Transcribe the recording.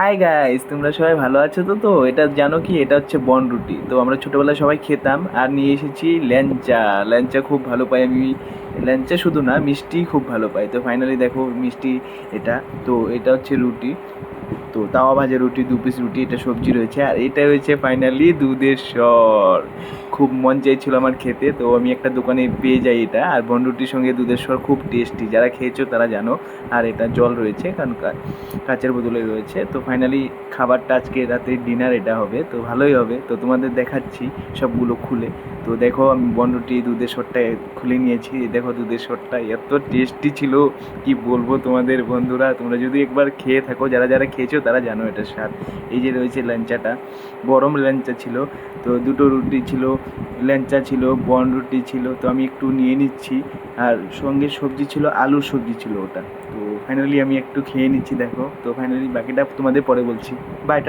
Hi guys তোমরা সবাই ভালো আছো তো? তো এটা জানো কি? এটা হচ্ছে বন রুটি। তো আমরা ছোটোবেলায় সবাই খেতাম আর নিয়ে এসেছি ল্যাংচা ল্যাংচা খুব ভালো পাই আমি। ল্যাংচা শুধু না, মিষ্টি খুব ভালো পাই। তো ফাইনালি দেখো মিষ্টি এটা। তো এটা হচ্ছে রুটি। তো তাওয়া ভাজা রুটি, দু পিস রুটি, এটা সবজি রয়েছে। আর এটা রয়েছে ফাইনালি দুধের স্বর খুব মন চাইছিল আমার খেতে, তো আমি একটা দোকানে পেয়ে যাই এটা। আর বন রুটির সঙ্গে দুধের স্বর খুব টেস্টি যারা খেয়েছো তারা জানো, আর এটা জল রয়েছে, কারণ কাচের বোতলে রয়েছে। তো ফাইনালি খাবারটা আজকে রাতে ডিনার এটা হবে, তো ভালোই হবে। তো তোমাদের দেখাচ্ছি সবগুলো খুলে। তো দেখো আমি বনরুটি দুধের শটটা খুলে নিয়েছি। দেখো দুধের শটটা এত টেস্টি ছিল, কি বলব তোমাদের বন্ধুরা? তোমরা যদি একবার খেয়ে থাকো, যারা যারা খেয়েছো তারা জানো এটার স্বাদ। এই যে রয়েছে ল্যাংচাটা, গরম ল্যাংচা ছিল, তো দুটো রুটি ছিল, ল্যাংচা ছিল, বন রুটি ছিল, তো আমি একটু নিয়ে নিচ্ছি। আর সঙ্গে সবজি ছিল, আলুর সবজি ছিল ওটা। তো ফাইনালি আমি একটু খেয়ে নিচ্ছি, দেখো। তো ফাইনালি বাকিটা তোমাদের পরে বলছি। বাই